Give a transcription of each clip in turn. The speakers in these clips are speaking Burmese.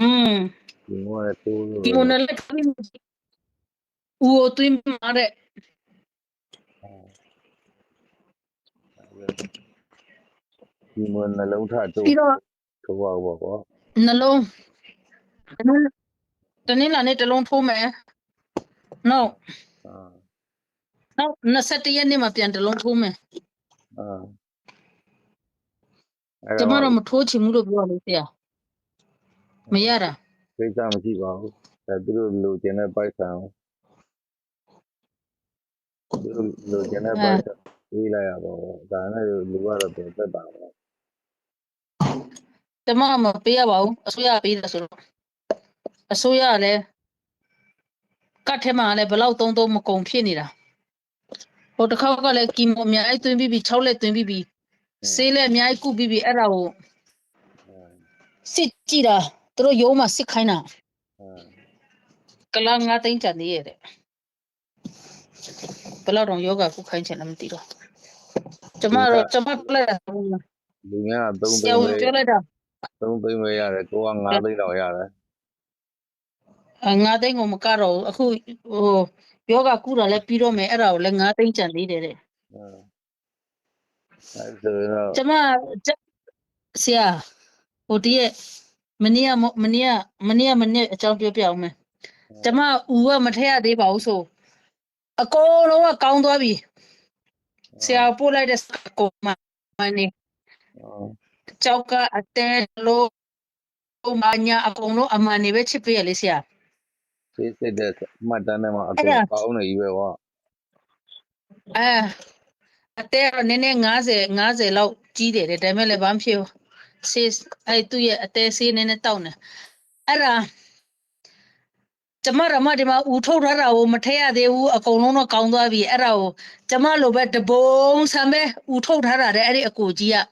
อืมဒီမောလည်းတိုးလို့ဒီမနလက်ခင်းဦးကိုသွင်းမှာတဲ့ဒီမောနှလုံးထတိုးပြီးတော့ထိုးပါဘောကွာနှလုံးတနင်္လာနေ့တစ်လုံးထိုးမယ်နောက်အာနောက်21ရက်နေ့မှာပြန်တစ်လုံးထိုးမယ်အာကျမတော့မထိုးချင်ဘူးလို့ပြောလို့ဆရာ မရတာကိစ္စမရှိပါဘူးဒါသူတို့လိုချင်တဲ့ပိုက်ဆံသူတို့လိုချင်တဲ့ပိုက်ဆံပေးလိုက်ရပါဘောဒါနဲ့လူကတော့ပြန်သက်တာပဲကျမမပေးရပါဘူးအစိုးရပေးတယ်ဆိုတော့အစိုးရကလည်းကတ်ထဲမှာလည်းဘယ်လောက်သုံးသုံးမကုန်ဖြစ်နေတာဟိုတစ်ခေါက်ကလည်းကီမိုအများကြီးသွင်းပြီးပြီး6လက်သွင်းပြီးပြီးဆေးလက်အများကြီးကုပြီးပြီးအဲ့ဒါကိုစစ်ကြည့်တာ သူတို့ရုံးမှာစစ်ခိုင်းတာအာကလာငါသိန်းချန်သေးရဲ့တဲ့ဘယ်လောက်တော့ယောဂကုခိုင်းချင်လည်းမသိတော့ကျမတော့ကျမပြလိုက်တာလူများက3ဆသိရာန်းဝန်ပဲပြောလိုက်တာ3သိန်းပဲရတယ်ကိုက9သိန်းတော့ရတယ်အငါးသိန်းကိုမကတော့ဘူးအခုဟိုယောဂကုတာလည်းပြီးတော့မယ်အဲ့ဒါကိုလည်းငါးသိန်းချန်သေးတယ်တဲ့အာအဲဆိုတော့ကျမကျဆရာဟိုတည်းရဲ့ မနေ့ကမမနေ့ကမနေ့ကမနေ့အကြောင်းပြောပြအောင်မယ်ကျမဦးကမထည့်ရသေးပါဘူးဆိုအကုန်လုံးကကောင်းသွားပြီဆရာပို့လိုက်တဲ့စကောမမနေအာကြောက်ကအတဲလို့ဟိုမညာအကုန်လုံးအမှန်နေပဲချစ်ပေးရလေဆရာစိတ်စိတ်တဲ့မှတ်တမ်းထဲမှာအအဲ့ကုန်ဒါကောင်းနေပြီပဲကွာအဲအတဲတော့နည်းနည်း90 90လောက်ကြီးတယ်တဲ့ဒါပေမဲ့လည်းဘာမှမဖြစ်ဘူး ဆေးအဲ့သူ့ရဲ့အတဲဆေးနည်းနည်းတောက်နေအဲ့ဒါကျမရမဒီမှာဦးထုတ်ထားတာကိုမထည့်ရသေးဘူးအကုန်လုံးတော့ကောင်းသွားပြီအဲ့ဒါကိုကျမလိုပဲတပုံဆံပဲဦးထုတ်ထားတာတဲ့အဲ့ဒီအကိုကြီးကအာ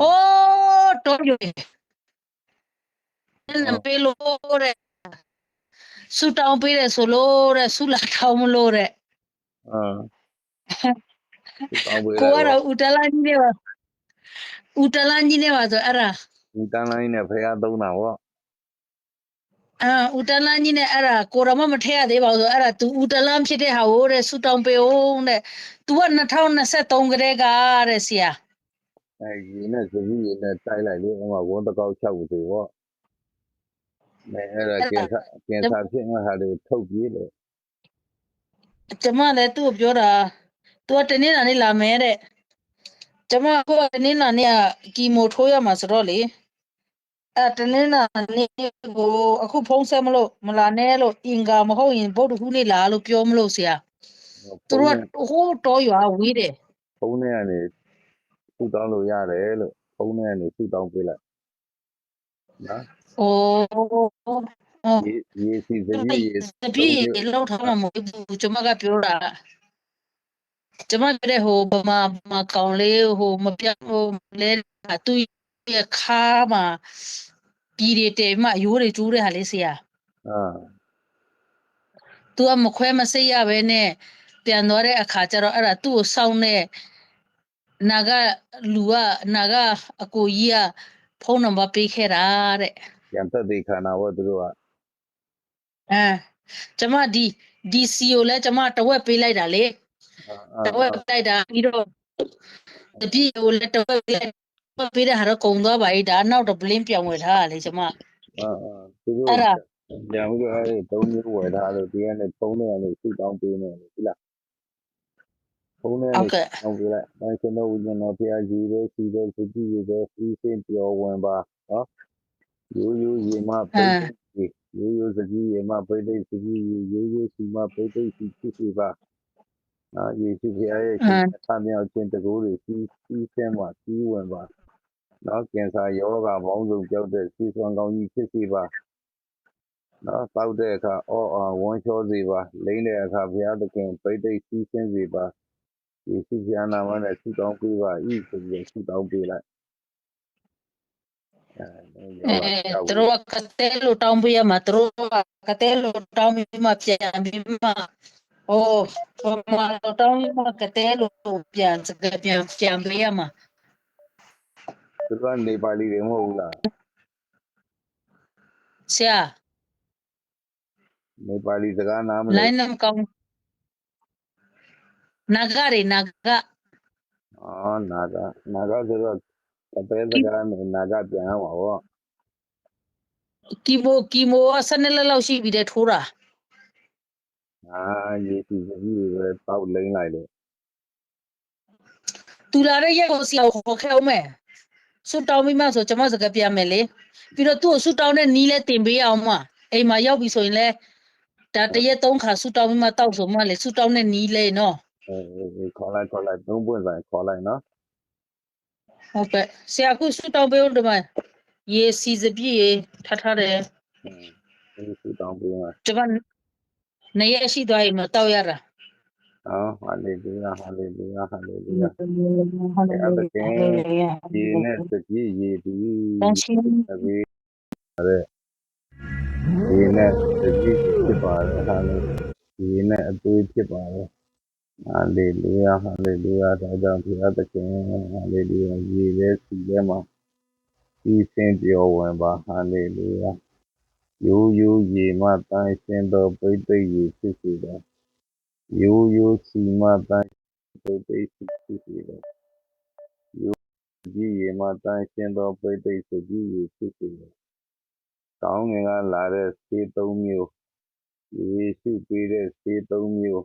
အိုးတော့ရွေအဲ့ဒါပေးလို့တဲ့ဆူတောင်းပေးတယ်ဆိုလို့တဲ့ဆူလာထောင်းမလို့တဲ့အာကောင်းပြီကိုလားကတော့ဦးတလန်းကြီးနေပါ ဦးတလန်းကြီးနေပါဆိုအဲ့ဒါ ဒီတန်းလိုင်းနဲ့ဖះသုံးတာပေါ့ အာဦးတလန်းကြီးနဲ့အဲ့ဒါကိုရမမထည့်ရသေးပါဘူးဆိုအဲ့ဒါ तू ဦးတလန်းဖြစ်တဲ့ဟာကိုတဲ့ဆူတောင်းပေးအောင်တဲ့ तू က2023ကလေးကတဲ့ဆရာ အဲရေနဲ့စပီးရေနဲ့တိုက်လိုက်လေဟိုမှာဝန်းတစ်ကောက်ချက်ဦးသေးပေါ့အဲအဲ့ဒါကင်ဆာကင်ဆာဖြစ်မှဟာတွေထုတ်ပြေးလို့ ကျမလည်းသူ့ကိုပြောတာ तू ကတနေ့လာနေ့လာမယ်တဲ့ ကျမကတနေ့လာနေ့ကကီမိုထိုးရမှာဆိုတော့လေအဲ့တနေ့လာနေ့ကိုအခုဖုံးဆက်မလို့မလာနဲ့လို့အင်္ဂါမဟုတ်ရင်ဗုဒ္ဓဟူးနေ့လာလို့ပြောမလို့ဆရာသူတို့ကဟိုးတော်ရွာဝေးတယ်ဖုန်းထဲကနေဆူတောင်းလို့ရတယ်လို့ဖုန်းထဲကနေဆူတောင်းပေးလိုက်နော်။အိုးရေရေစီစပီးရေတပည့်ရေလောက်ထားမှာမဟုတ်ဘူးကျွန်မကပြောတာ ကျွန်မပြောတဲ့ဟိုဗမာဗမာကောင်လေးဟိုမပြတ်ဟိုလဲသူရဲ့ခါမှာပြည်တွေတဲမှအရိုးတွေကျိုးတဲ့ဟာလေးဆရာအာ။ तू ကမခွဲမစိတ်ရပဲနဲ့ပြန်သွားတဲ့အခါကျတော့အဲ့ဒါသူ့ကိုစောင်းတဲ့နာကလူကနာကအကိုကြီးကဖုန်းနံပါတ်ပေးခဲ့တာတဲ့ပြန်သက်သေခန္ဓာပေါ့သူတို့ကအဲကျမဒီဒီစီကိုလည်းကျမတဝက်ပေးလိုက်တာလေအာ တဝက်လိုက်တာပြီးတော့တပြည့်ကိုလည်းတဝက်ပေးလိုက်ပေးတဲ့ဟာတော့ကုံသွားပါ ਈ ဒါနောက်တော့ blink ပြောင်းဝယ်ထားတာလေကျမအာအာသူတို့အဲ့ဒါပြန်ပြီးတော့အဲ့ဒီသုံးမျိုးဝယ်ထားလို့ဒီကနေ့ဖုန်းထဲကနေဆူတောင်းပေးနေတယ်ဒီလားဖုန်းထဲဟုတ်ကနေကဲ့တောင်းပေးလိုက်အဲကျွန်တော်ဦးဇင်းတော်ဖះကြီးပဲစီပဲစကြည့်ရပဲစီးစင်းပြောဝင်ပါနော်ရိုးရိုးရေမပိတ်သိရိုးရိုးစကြည့်ရေမပိတ်သိစကြည့်ရိုးရိုးစီမပိတ်သိစီဖြစ်စီပါ နော်ယေရှုဖះရဲ့ရှင်ဆံမြောက်ခြင်းတကူတွေစီးစီးစင်းပါစီးဝင်ပါနော်ကင်ဆာယောဂဘောင်းစုံကြောက်တဲ့စီးစွမ်းကောင်းကြီးဖြစ်စီပါနော်တောက်တဲ့အခါအော်အာဝန်းချောစေပါလိမ့်တဲ့အခါဘုရားသခင်ပိတ်သိစီးရှင်းစေပါယေရှုဖျားနာမနဲ့ဆုတောင်းပေးပါဤဆိုပြီးဆုတောင်းပေးလိုက်အဲအဲသူတို့ကကတဲလို့တောင်းပေးရမှာသူတို့ကကတဲလို့တောင်းပြီးမှပြန်ပြီးမှ အိုးဟိုမှာတောင်းပြီးမှကတဲလို့ပြန်စကပြန်ပြန်ပေးရမှာသူတို့ကနေပါဠိတွေမဟုတ်ဘူးလားဆရာနေပါဠိစကားနားမလဲလိုင်းနံကောင်းနာဂရေနာဂအော်နာဂနာဂဆိုတော့တပည့်စကားနဲ့နာဂပြန်အောင်ပါဗောကီမိုကီမိုက12လက်လောက်ရှိပြီတဲ့ထိုးတာ အာယေစီစကြီးတွေပဲတောက်လိမ့်လိုက်တယ်သူလာတဲ့ရက်ကိုဆရာကိုခေါ်ခဲ့အောင်မယ်ဆူတောင်းပြီးမှဆိုကျွန်မစကားပြမယ်လေပြီးတော့သူ့ကိုဆူတောင်းတဲ့နီးလဲတင်ပေးအောင်မအိမ်မှာရောက်ပြီဆိုရင်လဲဒါတရက်သုံးခါဆူတောင်းပြီးမှတောက်ဆိုမှလေဆူတောင်းတဲ့နီးလဲနော်အေးအေးအေးခေါ်လိုက်ခေါ်လိုက်သုံးပွင့်ဆိုင်ခေါ်လိုက်နော်ဟုတ်ကဲ့ဆရာကဆူတောင်းပေးဦးဒီမှာရေစီစပြည့်ရေထားထားတယ်อืมဒီစူတောင်းပေးမှာကျွန်မ နေရရှိသွားရင်မတောက်ရတာအော်ဟာလေလုယာဟာလေလုယာဟာလေလုယာဒီနဲ့စကြီးရေဒီတန်ရှင်တပည့်တဲ့ဒီနဲ့စကြီးဖြစ်ပါတယ်ဟာလေဒီနဲ့အသွေးဖြစ်ပါတယ်ဟာလေလုယာဟာလေလုယာဒါကြောင့်ဘုရားသခင်ဟာလေလုယာရေရဲ့စီထဲမှာဒီစင်ပြောဝင်ပါဟာလေလုယာ ရိုးရိုးရေမှ သန့်ရှင်းသော ပိဿိတ်ရေဖြစ်စေပါ။ရိုးရိုးဆီမှ သန့်ရှင်းသော ပိဿိတ်ဆီဖြစ်စေပါ။ရိုးရိုးစပျစ်ရည်မှ သန့်ရှင်းသော ပိဿိတ်စပျစ်ရည်ဖြစ်စေပါ။ကောင်းကင်ကလာတဲ့ ဆေးသုံးမျိုး၊ယေရှုပေးတဲ့ ဆေးသုံးမျိုး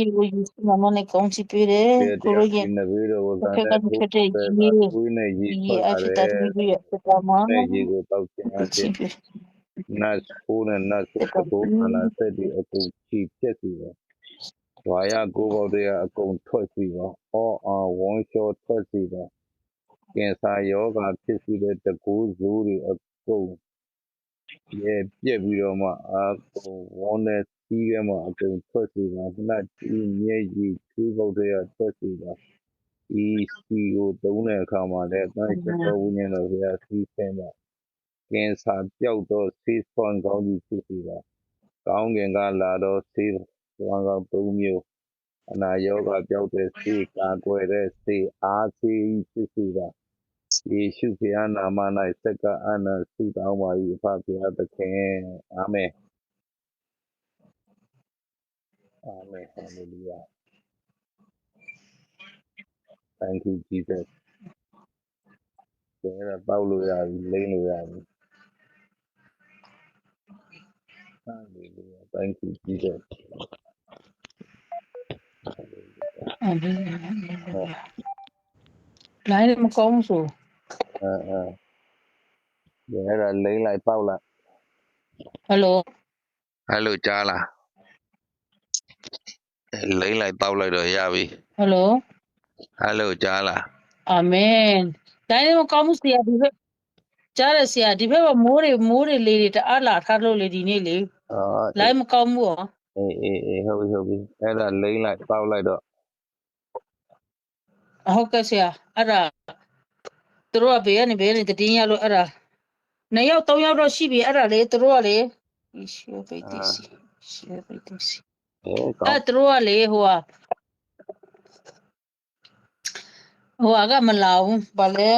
ည့်ကိုယူစမမနဲ့ကောင်းချီပေးတယ်တဲ့ကိုတရည်းရဲ့ဒီနဗေတော်ကိုသာဘုရားကတဲ့ထွက်တဲ့ကိုကြီးကိုယ်နဲ့ရေဒီထွက်အလာဖြစ်တတယ်တ်ပြီးရစတာမနဲ့ရေကိုတောက်ခြင်းအချီပြင်ပေးနတ်ဖိုးနဲ့နတ်ဆိုးကိုအနာဆက်ဒီအကုန်ချီပြက်စီပါဝါရကိုဘောတည်းအကုန်ထွက်စီပါအော်အာဝန်းလျှောထွက်စီပါ ကင်ဆာယောဂါဖြစ်စီတဲ့ တကူဇိုးတွေအကုန်ရဲ့ပြက်ပြီးတော့မှ အကုန်ဝန်းနဲ့စီးရဲမှအကုန်ထွက်စီပါနတ်ကြီးမျက်ရည်ချူးပုတ်တဲ့ထွက်စီပါ ဒီစီကို သုံးတဲ့အခါမှာလည်းအတိုင်းရှင်တော်ဝိညာဉ်တော်ဘုရားစီးဆင်းတာကင်ဆာပျောက်တော့ဆေးဆွမ်းကောင်းကြီး ဖြစ်စီတာကောင်းကင်ကလာတော့ဆေးဆွမ်းကောင်း၃မျိုး အနာရောဂါပျောက်တဲ့ဆေး ကာကွယ်တဲ့ဆေး အားဆေးကြီး ဖြစ်စီတာ ယေရှုဘုရားနာမ၌စက္ကအနန္တဆုတောင်းပါ၏အဖဘုရားသခင်အာမင်အာမင်ဟာလေလုယာ thank you jesus ဒါတော့လို့ရပြီလိမ့်လို့ရပြီ Hallelujah. Thank you, Jesus. အဘိလိုင်းမကောင်းဆို အဲအဲဒါအဲ့ဒါလိမ့်လိုက်ပေါက်လိုက်ဟယ်လိုဟယ်လိုကြားလားအဲလိမ့်လိုက်ပေါက်လိုက်တော့ရပြီဟယ်လိုဟယ်လိုကြားလားအာမင်လိုင်းမကောင်းဆရာဒီဘက်ကြားရဆရာဒီဘက်ကမိုးတွေမိုးတွေလေးတွေတအားလာထားလို့လေဒီနေ့လေအော်လိုင်းမကောင်းဘူးဟောအေးအေးအေးဟုတ်ပြီဟုတ်ပြီအဲ့ဒါလိမ့်လိုက်ပေါက်လိုက်တော့ဟုတ်ကဲ့ဆရာအဲ့ဒါ သူတို့ကဘေးကနေဘေးကနေတည်င်းရလို့အဲ့ဒါနှစ်ယောက်သုံးယောက်တော့ရှိပြီအဲ့ဒါလေသူတို့ကလေရှေ့ပိတ်တိစီရှေ့ပိတ်တိစီအေးကောအဲ့င်းသူတို့ကလေဟိုဟာဟိုဟာကမလာဘူးဗာလေ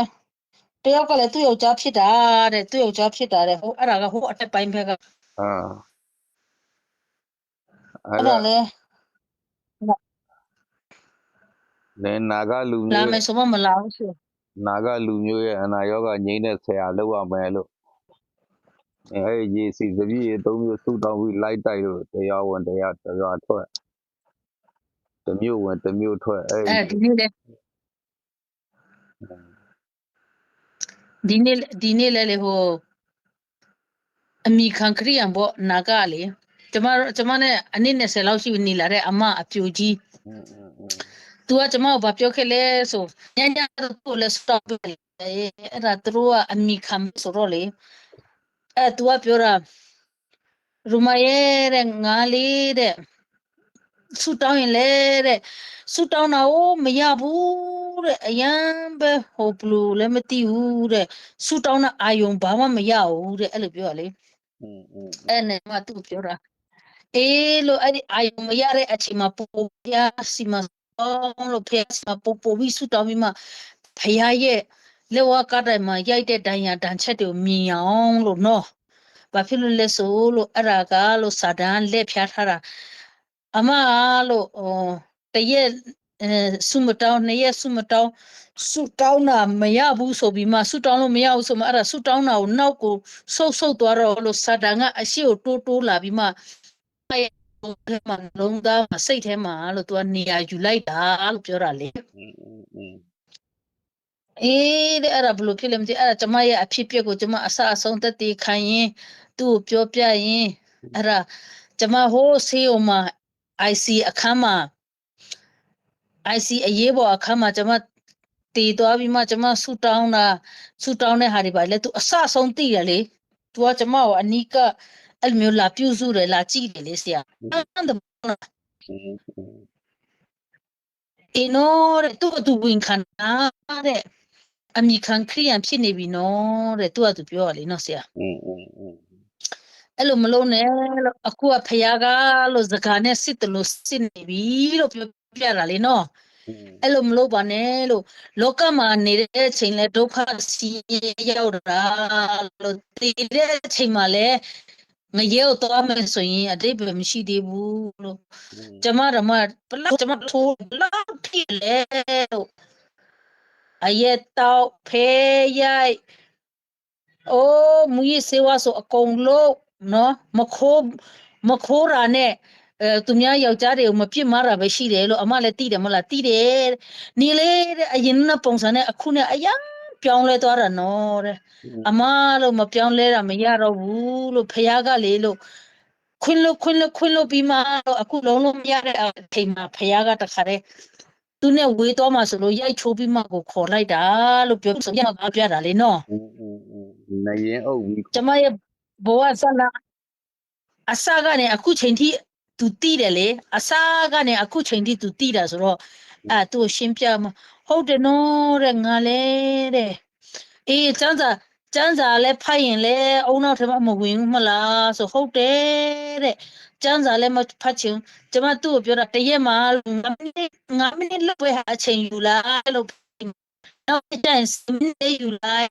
တယောက်ကလည်းသူ့ယောက်ျားဖြစ်တာတဲ့သူ့ယောက်ျားဖြစ်တာတဲ့ဟိုအဲ့ဒါကဟိုအထက်ပိုင်းဘက်ကအာအဲ့အဲ့ဒါဒါလေလဲနာဂလူလာမျိုးမယ်ဆိုမှမလာဘူးဆို နာဂလူမျိုးရဲ့အနာရောဂါငြိမ်းတဲ့ဆရာလောက်ရမယ်လို့အဲရေစီစပြည့်ရေသုံးမျိုးစုတောင်းပြီးလိုက်တိုက်လို့တရားဝင်တရားတရားထွက်တစ်မျိုးဝင်တစ်မျိုးထွက်အဲအဲ့ဒီနေ့လေဒီနေ့ဒီနေ့လေလေဟိုအမိခံခရီးယံပေါ့နာကလေကျမတို့ကျမနဲ့အနည်း20လောက်ရှိပြီနေလာတဲ့အမအပြူကြီးอืม သူကကျမကိုဗာပြောခဲ့လဲဆိုညညတော့သူ့လဲ stop ပဲအဲ့ဒါသူတို့ကအမိခံဆိုတော့လေအဲ့သူကပြောတာရူမရဲ့တဲ့ငါလေးတဲ့ဆူတောင်းရင်လဲတဲ့ဆူတောင်းတာကိုမရဘူးတဲ့အရန်ပဲဟိုဘလူလည်းမသိဘူးတဲ့ဆူတောင်းတဲ့အာယုံဘာမှမရဘူးတဲ့အဲ့လိုပြောရလေအဲ့နဲ့မှသူ့ပြောတာအေးလို့အဲ့ဒီအာယုံမရတဲ့အချိန်မှာပေါ်ပြစီမ အောင်လို့ဖះစီမပို့ပို့ပြီးဆူတောင်းပြီးမှဖះရဲ့လက်ဝါးကတိုင်မှာရိုက်တဲ့ဒဏ်ရာဒဏ်ချက်တွေကိုမြင်အောင်လို့နော်ဘာဖြစ်လို့လဲဆိုလို့အဲ့ဒါကလို့စာတန်လက်ဖြားထားတာအမလို့ဟိုတရက်အဲဆူမတောင်းနှစ်ရက်ဆူမတောင်းဆူတောင်းတာမရဘူးဆိုပြီးမှဆူတောင်းလို့မရဘူးဆိုမှအဲ့ဒါဆူတောင်းတာကိုနောက်ကိုဆုတ်ဆုတ်သွားတော့လို့စာတန်ကအရှိကိုတိုးတိုးလာပြီးမှ ထဲမှာလုံးသားမှာစိတ်ထဲမှာလို့သူကနေရာယူလိုက်တာလို့ပြောတာလေအေးတဲ့အဲ့ဒါဘလို့ဖြစ်လဲမသိအဲ့ဒါကျမရဲ့အဖြစ်ပြက်ကိုကျမအစအဆုံးသက်တည်ခံရင်သူ့ကိုပြောပြရင်အဲ့ဒါကျမဟိုးဆေးအောင်မှာ IC အခန်းမှာ IC အရေးပေါ်အခန်းမှာကျမတည်သွားပြီးမှကျမဆူတောင်းတာဆူတောင်းတဲ့ဟာတွေပါလေ तू အစဆုံးသိရလေ तू ကကျမကိုအနီးက အဲ့လိုမျိုးလာပြုစုတယ်လာကြည့်တယ်လေဆရာအဲ့ဒါ อืมอืม အေးနော်တဲ့သူ့အတူဝင်ခံတာတဲ့အမိခံခရိယန်ဖြစ်နေပြီနော်တဲ့သူကသူပြောရလေနော်ဆရာ อืมอืมอืม အဲ့လိုမလုံးနဲ့လို့အခုကဖယားကလို့စကားနဲ့စစ်တယ်လို့စစ်နေပြီလို့ပြောပြတာလေနော် อืม အဲ့လိုမလုပ်ပါနဲ့လို့လောကမှာနေတဲ့အချိန်လဲဒုက္ခစီရောက်တာလို့တည်တဲ့အချိန်မှာလဲ ငရဲကိုသွားမယ်ဆိုရင်အတိတ်ပဲမရှိသေးဘူးလို့อืมကျမတို့မဘလောက်ကျမထိုးဘလောက်ထိလဲလို့အရက်တော့ဖဲရိုက်အိုးမူရစေဝါဆိုအကုန်လုံးနော်မခိုးမခိုးတာနဲ့အဲသူများယောက်ျားတွေကိုမပြစ်မှားတာပဲရှိတယ်လို့အမလည်းသိတယ်မဟုတ်လားသိတယ်တဲ့နေလေတဲ့အရင်ကပုံစံနဲ့အခုနဲ့အရင် ပြောင်းလဲသွားတာနော်တဲ့အမလို့မပြောင်းလဲတာမရတော့ဘူးလို့ဖះကလေလို့ခွင်းလို့ခွင်းလို့ခွင်းလို့ပြီးမှတော့အခုလုံးလုံးမရတဲ့အချိန်မှာဖះကတခါတည်းသူနဲ့ဝေးတော့မှဆိုလို့ရိုက်ချိုးပြီးမှကိုခေါ်လိုက်တာလို့ပြောဆိုရမှာပြတာလေနော်နရင်အုပ်ကြီးကျမရဲ့ဘဝဆန္ဒအစကနေအခုချိန်ထိသူတီးတယ်လေအစကနေအခုချိန်ထိသူတီးတာဆိုတော့အဲသူ့ရှင်းပြမှာ ဟုတ်တယ်နော်တဲ့ငါလဲတဲ့အေးစံစာကျန်းစာလည်းဖတ်ရင်လည်းအုံနောက်ထဲမှာမဝင်ဘူးမလားဆိုဟုတ်တယ်တဲ့ကျန်းစာလည်းမဖတ်ချင်ကျမသူ့ကိုပြောတာတရက်မှ9မိနစ်9မိနစ်လောက်ပဲဟာအချိန်ယူလိုက်လို့နောက်နေ့ကျရင်10မိနစ်ယူလိုက်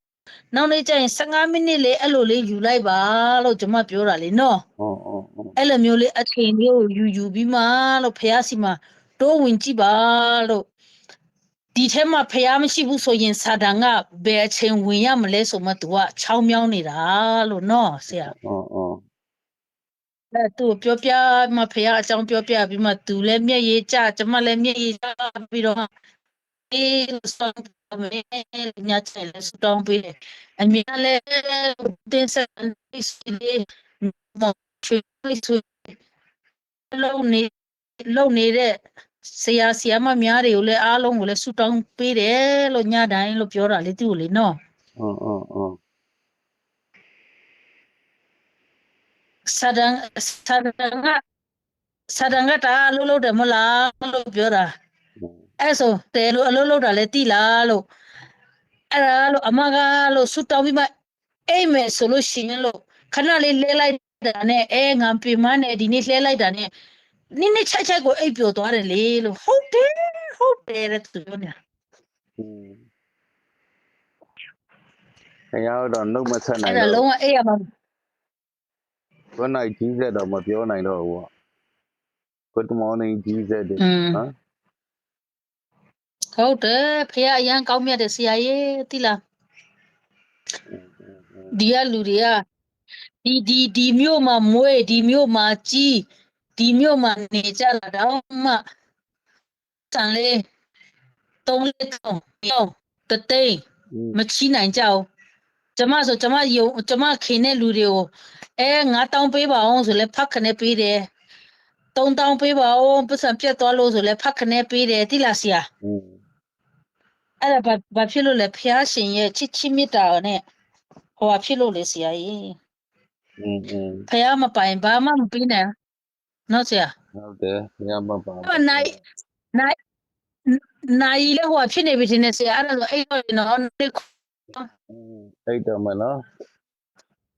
နောက်နေ့ကျရင်15မိနစ်လေးအဲ့လိုလေးယူလိုက်ပါလို့ကျမပြောတာလေနော်ဟုတ်ဟုတ်အဲ့လိုမျိုးလေးအချိန်လေးကိုယူယူပြီးမှလို့ဖះစီမှာတိုးဝင်ကြည့်ပါလို့ ဒီထဲမှာဖះမရှိဘူးဆိုရင်စာတန်ကဘယ်အချိန်ဝင်ရမလဲဆိုမှ तू ကချောင်းမြောင်းနေတာလို့နော်ဆရာဟောဟောအဲ့သူပြောပြမှဖះအကြောင်းပြောပြပြီးမှ तू လည်းမျက်ရည်ကျကျွန်မလည်းမျက်ရည်ကျပြီးတော့အေးလို့စောင်းမယ်ညချင်လဲစတောင်းပေးတယ်အမြင်လည်းတင်းစံလေးမချွေးချွေးလုံးနေလုံးနေတဲ့ ဆရာဆရာမများတွေကိုလည်းအားလုံးကိုလည်းဆူတောင်းပေးတယ်လို့ညတိုင်းလို့ပြောတာလေသူ့ကိုလေနော်ဟောဟောဟောဆဒန်ဆဒန်ကဆဒန်ကတာအလုံးလုံးတယ်မလားလို့ပြောတာအဲ့ဆိုတဲလို့အလုပ်လုပ်တာလဲတိလားလို့အဲ့ဒါလို့အမကလို့ဆူတောင်းပြီးမှအိမ်မယ်ဆိုလို့ရှိရင်လို့ခဏလေးလဲလိုက်တာနဲ့အဲငါပြမနဲ့ဒီနေ့လဲလိုက်တာနဲ့ နင်းနေချက်ချက်ကိုအိပ်ပျော်သွားတယ်လေလို့ဟုတ်တယ်ဟုတ်တယ်တဲ့သူပြောနေတာခင်ဗျားတို့တော့နှုတ်မဆက်နိုင်အဲ့ဒါဘူးလုံးဝအိပ်ရမှာဘယ်နိုင်ကြီးဆက်တော့မပြောနိုင်တော့ဘူးက Good morning ကြီးဆက်တယ်อืม နော်ဟုတ်တယ်ဖေကအရန်ကောင်းမြတ်တဲ့ဆရာကြီးတိလားဒီကလူတွေကဒီဒီဒီမြို့မှာမွေးဒီမြို့မှာကြီး ဒီမြို့မှာနေကြလာတော့မှတန်လေးသုံးလေးသုံးရောက်တသိန်းမချီနိုင်ကြအောင်ကျမဆိုကျမယုံကျမခင်တဲ့လူတွေကိုအဲငါတောင်းပေးပါအောင်ဆိုလဲဖတ်ခနဲ့ပေးတယ်တုံတောင်းပေးပါအောင်ပတ်စံပြတ်သွားလို့ဆိုလဲဖတ်ခနဲ့ပေးတယ်တိလားဆရာအဲ့ဒါဘာဖြစ်လို့လဲဖះရှင်ရဲ့ချစ်ချင်းမေတ္တာနဲ့ဟိုဟာဖြစ်လို့လေဆရာကြီးဖះမပိုင်ဘာမှမပြီးနိုင် နော်ဆရာဟုတ်တယ်ဘုရားမပါအဲ့နိုင်နိုင်နိုင်လေဟိုဟာဖြစ်နေပြီတင်နေဆရာအဲ့ဒါဆိုအဲ့တော့နော်ဒီอืมအဲ့တော့မနော်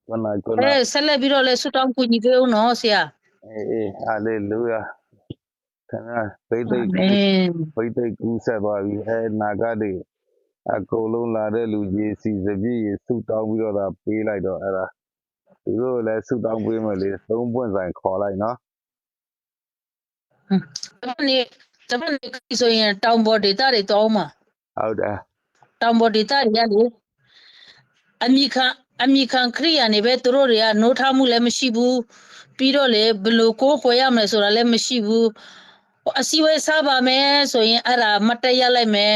ကနာကအဲနာဆက်လက်ပြီးတော့လဲဆူတောင်းကူညီပေးဦးနော်ဆရာအေးအေးဟာလေလုယာခဏပိတ်သိက်အာမင်ပိတ်သိက်ကူးဆက်သွားပြီအဲနာဂတွေအကုန်လုံးလာတဲ့လူကြီးစီစပြည့်ရဆုတောင်းပြီးတော့ဒါပေးလိုက်တော့အဲ့ဒါသူတို့လည်းဆုတောင်းပေးမယ်လေသုံးပွင့်ဆိုင်ခေါ်လိုက်နော် တမန်နေတမန်နေဆိုရင်တောင်ပေါ်ဒေတာတွေတောင်းမှာဟုတ်တယ်တောင်ပေါ်ဒေတာတွေရလေအမိခံအမိခံခရိယာနေပဲသူတို့တွေကနိုးထမှုလည်းမရှိဘူးပြီးတော့လေဘယ်လိုကိုခွဲရမလဲဆိုတာလည်းမရှိဘူးဟိုအစည်းအဝေးစားပါမယ်ဆိုရင်အဲ့ဒါမတ်တရလိုက်မယ်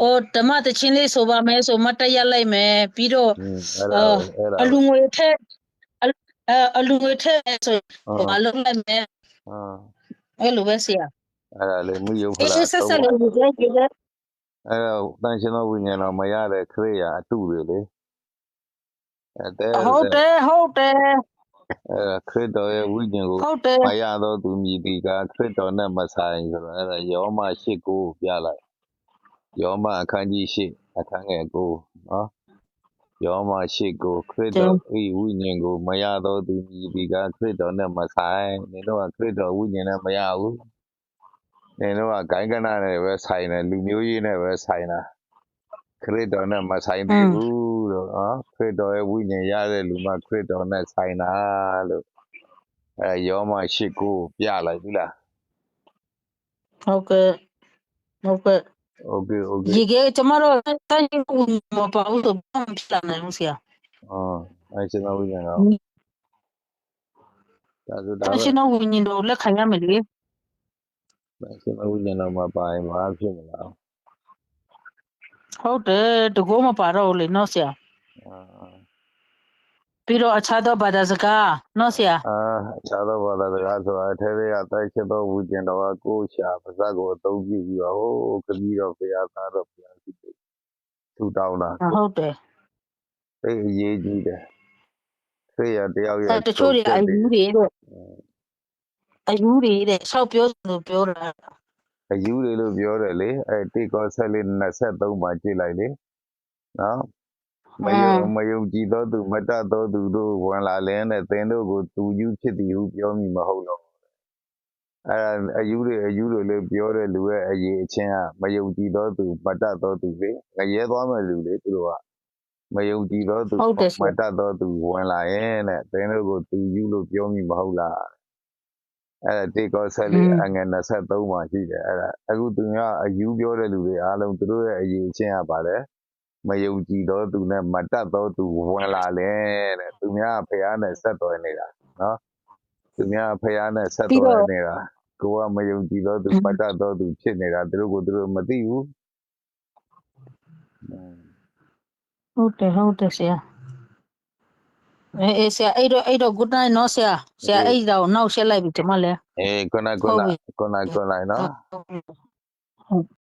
ဟိုဓမ္မတချင်းလေးဆိုပါမယ်ဆိုမတ်တရလိုက်မယ်ပြီးတော့อืมအဲ့ဒါအဲ့ဒါအလူငွေထက်အလူအဲအလူငွေထက်ဆိုရင်ဟိုအာအလုပ်လိုက်မယ်အာ အဲ့လိုပဲဆရာအဲ့ဒါလေမှုယုတ်ဖအေးလားအေးဆက်ဆက်လေးကိုကြည့်ကြည့်အဲ့ဒါတန်ရှင်တော်ဝိညာဉ်တော်မရတဲ့ခရိယာအတုတွေလေအဲ့တဲ့ဟုတ်တယ်ဟုတ်တယ်အဲ့ဒါခရစ်တော်ရဲ့ဝိညာဉ်ကိုဟုတ်တယ်မရတော့သူမြည်ဒီကခရစ်တော်နဲ့မဆိုင်ဆိုတော့အဲ့ဒါယောမရှိကိုပြလိုက်ယောမအခန်းကြီးရှိအခန်းငယ်ကိုနော် ယောမရှိကိုခရစ်တော်ဤဝိညာဉ်ကိုမရတော့သူမြည်ဒီကခရစ်တော်နဲ့မဆိုင်နင်တို့ကခရစ်တော်ဝိညာဉ်နဲ့မရဘူးနင်တို့ကဂိုင်းကနာနဲ့ပဲဆိုင်တယ်လူမျိုးရေးနဲ့ပဲဆိုင်တာခရစ်တော်နဲ့မဆိုင်သေးဘူးလို့နော်ခရစ်တော်ရဲ့ဝိညာဉ်ရတဲ့လူမှခရစ်တော်နဲ့ဆိုင်တာလို့အဲယောမရှိကိုပြလိုက်ပြီလားဟုတ်ကဲ့ဟုတ်ကဲ့ Okay, okay. Llegué, chamaro, tan un mapauto, la denuncia. Ah, ai sẽ nói như nào? Ta du sẽ nói như nào? Lẽ khai nhầm đi. Ai sẽ nói như nào mà bài mà áp nào? Hậu thế, tôi có mà bà rồi, nó sẽ. À. ပိုင်ဘာဖြစ်မလားဟုတ်တယ်တကောမပါတော့ဘူးလေနော်ဆရာအာပြီးတော့အခြားသောဘာသာစကားနော်ဆရာအာခြားတော့ဘာသာစကားဆိုတာအထဲတွေကတိုက်ချက်တော့ဝိညာဉ်တော်ကကိုယ်ရှာပါဇက်ကိုအသုံးပြုပြီးတော့ဟိုးခပြီးတော့ဘုရားသားတော့ဘုရားရှိတယ်သူတောင်းတာဟုတ်တယ်သိအရေးကြီးတယ်ခေရတယောက်ရဲ့တချို့တွေအယူတွေတဲ့အယူတွေတဲ့ဆောက်ပြောလို့ပြောတာအယူတွေလို့ပြောတယ်လေအဲတိကောဆက်လေး23မှာကြည့်လိုက်လေနော် မယုံမယုံကြည်သောသူမတတ်သောသူတို့ဝင်လာလင်းတဲ့သင်တို့ကိုသူယူဖြစ်သည်ဟုပြောမိမဟုတ်တော့အဲဒါအယူတွေအယူတွေလို့ပြောတဲ့လူရဲ့အရေးအချင်းကမယုံကြည်သောသူမတတ်သောသူလေငရဲသွားမဲ့လူလေသူတို့ကမယုံကြည်သောသူမတတ်သောသူဝင်လာရင်တဲ့သင်တို့ကိုသူယူလို့ပြောမိမဟုတ်လားအဲဒါတေကောဆက်လေးအငယ်23မှာရှိတယ်အဲဒါအခုသူကအယူပြောတဲ့လူတွေအားလုံးသူတို့ရဲ့အရေးအချင်းကပါတယ် မယုံကြည်သောသူနဲ့မတတ်သောသူဝင်လာလဲတဲ့သူများကဖះနဲ့ဆက်တော်နေတာနော်သူများကဖះနဲ့ဆက်တော်နေတာကိုကမယုံကြည်သောသူမတတ်သောသူဖြစ်နေတာသူတို့ကိုသူတို့မသိဘူးဟုတ်တယ်ဟုတ်တယ်ဆရာအဲအဲဆရာအဲ့တော့အဲ့တော့ good night နော်ဆရာဆရာအဲ့တော့နောက်ဆက်လိုက်ပြီဒီမှာလဲအေးခုနကခုနခုနခုနနော်ဟုတ်